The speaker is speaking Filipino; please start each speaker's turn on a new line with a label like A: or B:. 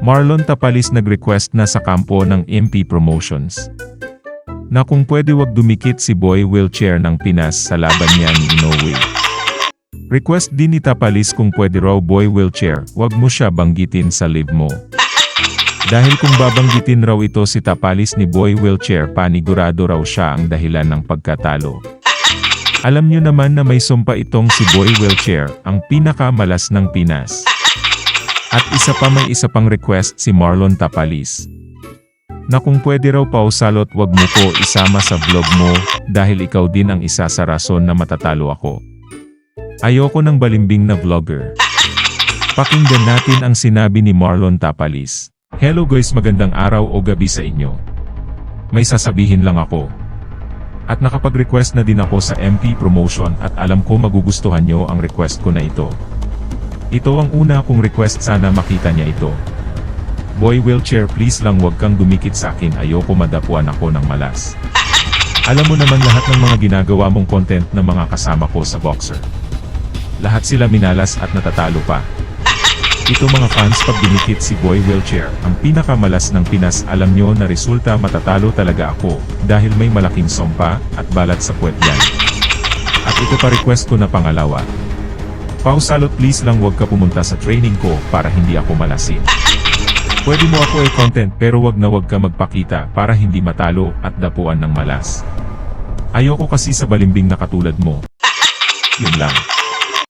A: Marlon Tapalis nag-request na sa kampo ng MP Promotions. Na kung pwede wag dumikit si Boy Wheelchair ng Pinas sa laban niya ni Inoue. Request din ni Tapalis kung pwede raw Boy Wheelchair, wag mo siya banggitin sa live mo. Dahil kung babanggitin raw ito si Tapalis ni Boy Wheelchair panigurado raw siya ang dahilan ng pagkatalo. Alam nyo naman na may sumpa itong si Boy Wheelchair, ang pinakamalas ng Pinas. At isa pa may isa pang request si Marlon Tapalis. Na kung pwede raw pausalot wag mo ko isama sa vlog mo, dahil ikaw din ang isa sa rason na matatalo ako. Ayoko ng balimbing na vlogger. Pakinggan natin ang sinabi ni Marlon Tapalis. Hello guys magandang araw o gabi sa inyo. May sasabihin lang ako. At nakapag-request na din ako sa MP Promotion at alam ko magugustuhan nyo ang request ko na ito. Ito ang una kong request sana makita niya ito. Boy wheelchair please lang wag kang dumikit sa akin ayoko madapuan ako ng malas. Alam mo naman lahat ng mga ginagawa mong content ng mga kasama ko sa Boxer. Lahat sila minalas at natatalo pa. Ito mga fans pag dinikit si Boy Wheelchair, ang pinakamalas ng Pinas alam nyo na resulta matatalo talaga ako, dahil may malaking sompa, at balat sa puwet yan. At ito pa request ko na pangalawa. Pausalot please lang wag ka pumunta sa training ko para hindi ako malasin. Pwede mo ako i-content pero wag na wag ka magpakita para hindi matalo at dapuan ng malas. Ayoko kasi sa balimbing na katulad mo. Yun lang.